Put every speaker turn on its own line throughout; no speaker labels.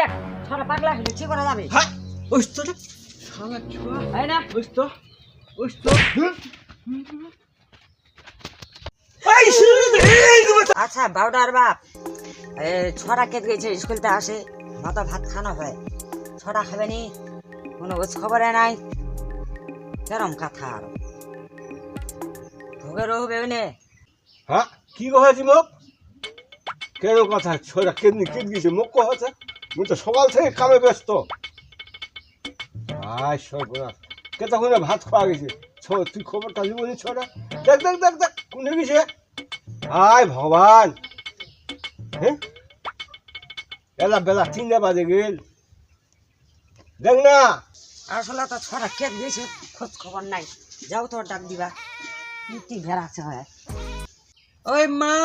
দেখ ছটা পাগলা হলে কি করা যাবে?
হ্যাঁ ওই তো রে শালা ছুয়া।
না
ওই তো ওই তো
আচ্ছা বারোটার বাপ এ ছটা কেটে গেছে স্কুলতে আসে মাথা ভাত খানো হয়। ছটা খাবে নি কোনো খোঁজ খবরে নাই। কেরম কথা আর। ভোগে রহবে নে।
হ্যাঁ কি কহেছি মোক কেন কথা ছোড়া কেমনি কেট গেছে মোক কহেছে তো সকাল থেকে কামে ব্যস্ত। আয় সর্বনাশ। কেতা করে ভাত খাওয়া গেছে। তুই খবরটা দিব নি ছোড়া দেখ দেখ দেখ দেখ, কোনে গেছে আয় ভগবান। হ্যাঁ? বেলা বেলা, তিনটা বাজে গেল। দেখ না।
আসলে তো ছটা কেটে গেছে খোঁজ খবর নাই। যাও তো ডাক দিবা। কি ভেড়াচ্ছে হয়।
ওই মা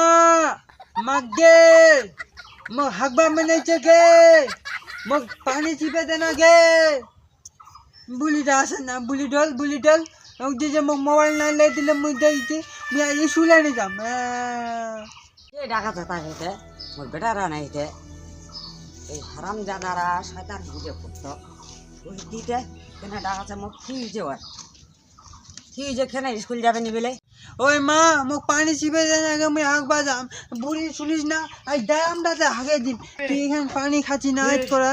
মাগে মগ মগ পানি চিপে দে না গে বুলিটা আসে না বুলি ডল বুলি ডল ওই যে যে মগ মোবাইল না লে দিলে মুই দেখছি মুই আজ শুলে নি যাম
কে ডাকাতে তা হইতে মোর বেটারা নাই হইতে এই হারাম জানারা শয়তান বুঝে করতো ওই দিতে কেন ডাকাতে মোক কি যে ওর কি যে কেন স্কুল যাবে নি বলে
ওই মা মোক পানি চিপে দে না গে মুই হাগবা যাম বুড়ি শুনিস না আই দাম দাতে হাগে দিন তুই এখানে পানি খাচ্ছি না আজ করা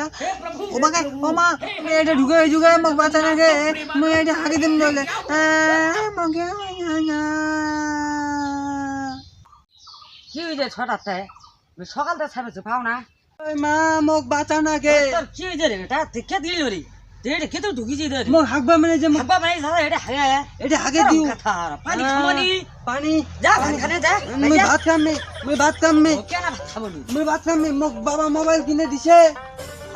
ও মাকে ও মা তুমি এটা ঢুকে ঢুকে মগ বাঁচা না গে। মুই এটা হাগে দিম নলে মগে
কি হয়েছে ছটাতে? সকালতে ছাড়েছো পাও না।
ওই মা মোক বাঁচা না গে।
তোর কি হয়েছে রে এটা দেখে দিল রে এটা খেতে ঢুকিছি রে
মোক হাগবা মানে যে
হাব্বা মানে সারা এটা হাগে।
এটা হাগে দিও।
পানি খামনি
পানি।
যা ভাত খানে যা
মুই ভাত খামে মুই ভাত খামে।
ও কেন ভাত খাব নি?
মুই ভাত খামে মোক বাবা মোবাইল কিনে দিছে।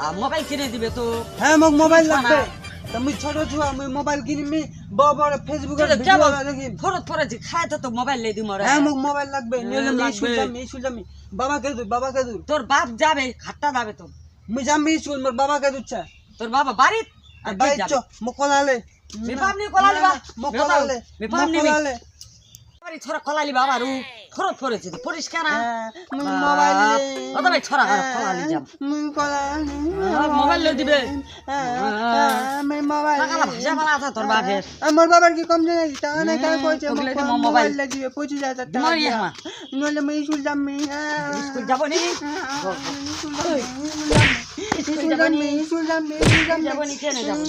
আর মোবাইল কিনে দিবে তো।
হ্যাঁ মোক মোবাইল লাগবে
না।
তা মুই ছোট ছুয়া মুই মোবাইল কিনমি বড় বড় ফেসবুকে ভিডিও
ফরত ফরত খায় তো তো মোবাইল লে দিমরে
হ্যাঁ মোক মোবাইল লাগবে।
হ্যাঁ,
যামি বাবা কে বাবা কে
তোর বাপ যাবে খাট্টা যাবে তো
মুই যামি মোর বাবা কে দূরছা
তোর বাবা বাড়ি छोरा कलाली बाबाहरू ফরত ফরেছে তো পরিষ্কার
হ্যাঁ, মোবাইল
ছড়া হ্যাঁ, মোবাইল লই দিবে।
আমার বাবার কি কম জানি টাকা নাই কার কইছে
মোবাইল।
পঁচিশ হাজার টাকা। নইলে মুই স্কুল যামি
স্কুল যাব নি?
স্কুল যামি স্কুল যামি স্কুল
যাব নি? কেন যাব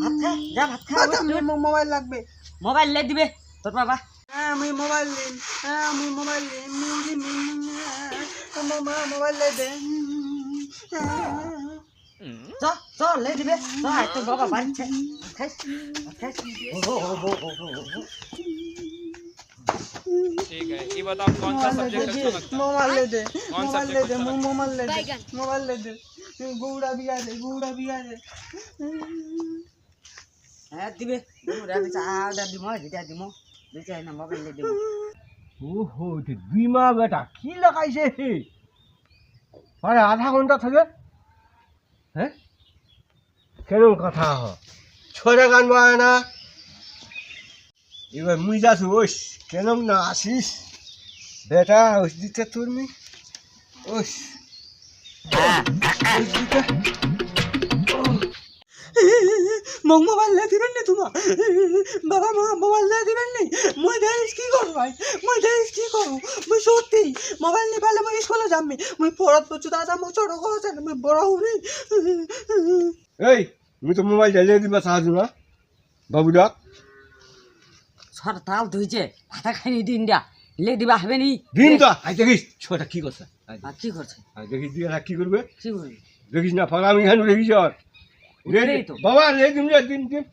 ভাত খা যা ভাত খা।
মোবাইল লাগবে।
মোবাইল লে দিবে তোর বাবা।
হ্যাঁ আমি মোবাইল নিন হ্যাঁ আমি মোবাইল নিন মিউজি মিন মামা মোবাইল লে দে
চ চ লে দিবে চ আয় তোর বাবা বাড়ি খাই খাইস খাইস ও হো হো হো হো হো হো
ठीक है ये बताओ कौन सा सब्जेक्ट अच्छा लगता है
মোবাইল লে দে
कौन
মোবাইল
subject
লে দে
अच्छा लगता है?
মোবাইল লে দে মোবাইল লে দে গৌড়া বিয়া দে গৌড়া বিয়া দে
হ্যাঁ দিবে দুটা বিচা আডা দিমো যেটা দিমো বিচা না মোবাইল লে দিমো
ওহো, এটা দুই মা বেটা, কি লাগাইছে আরে, আধা ঘণ্টা থেকে হ্যাঁ? কেন কথা? হ ছোড়া গান বায় না? এবার মুই যাচ্ছি ওস কেন না আসিস বেটা ওস দিতে তোর মি ওস ওস দিতে
লে দিবেন না তোমার বাবা মা মোবাইল লে দিবেন নি মই দেশ কি করব ভাই? মই দেশ কি করব? মই সত্যি মোবাইল নি পালে মই স্কুলে যামি মই পড়াত পড়ছু দাদা মোক ছোট করেছে মই বড় হইনি
এই মুই তো মোবাইল জ্বালিয়ে দিবা সাহায্য না বাবু ডাক।
সর তাল ধুইছে ভাতা খাইনি দিনটা লে দিবা হবে নি?
দিন তো আই দেখিস ছোটা কি করছে আই
আর কি করছে
আই দেখিস দিয়ে কি করবে?
কি করবি?
দেখিস না ফাঁকা আমি এখানে দেখিস আর। বাবা রে দিন রে দিন দিন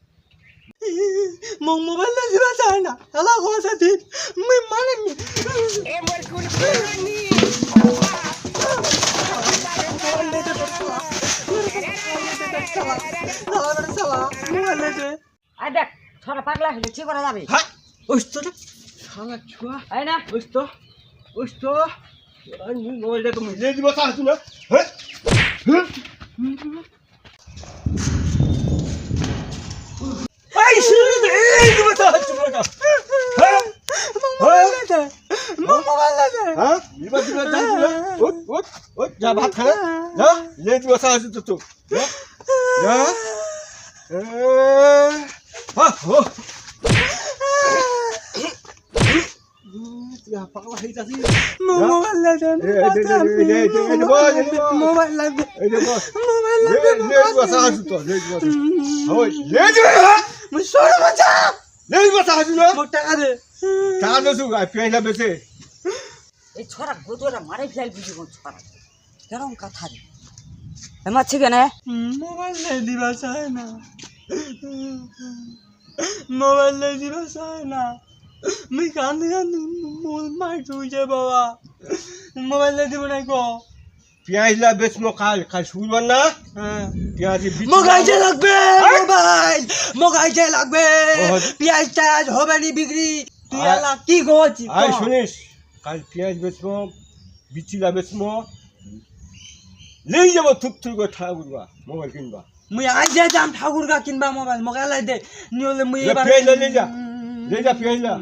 মোক মোবাইল লে দিবা চায় না। এলা হয়েছে দিন। মই মানে নি। মোবাইল লে দে
আই দেখ ছটা পাগলা হলে কি করা যাবে?
হ্যাঁ ওই তো শালা ছুয়া।
আই না
ওই তো ওই তো। আমি মোবাইলটা তুমি লে দিব না হ্যাঁ হ্যাঁ এই শুরু দে এই দিব সাহায্য না হ্যাঁ
মোবাইল লে দে মোক মোবাইল লে দে
হ্যাঁ দিবা দিবা সাহায্য না ওট ওট ওট যা ভাত খা যা লেজ বসা আছে তো তো যা এ, হা, হো। তুই আর পাগলা হয়ে যাচ্ছিস?
মোবাইল লাগবে
এ, এই
মোবাইল। মুই সরে বাঁচা? মোর টাকা দে।
টাকা।
এই ছড়া গোদরে মারে ফেল বুঝি কোন ছড়া কেরম কথা রে
নাই দিবা চায় না। মোবাইল নাই দিবা চায় না। মুই কান্দি কান্দি মোর মার তুইছে বাবা। মোবাইল নাই দিব নাই কো।
পেঁয়াজটা বেচবো কাল কাল শুনবার না।
হ্যাঁ
পেঁয়াজ
মোগাইছে লাগবে মোবাইল! মোগাইছে লাগবে। পেঁয়াজ টায়াজ হবে নি বিক্রি। তুই আলা কি করছিস
আয় শুনিস কাল পেঁয়াজ বেচবো বিচিটা বেচবো। লেই যাব থুক থুক করে ঠাকুরবা মোবাইল কিনবা।
মুই আজ যাম ঠাকুরগা কিনবা মোবাইল। মোবাইল দে নিহলে মুই এবার
পেঁয়াজটা লে যা। পেঁয়াজটা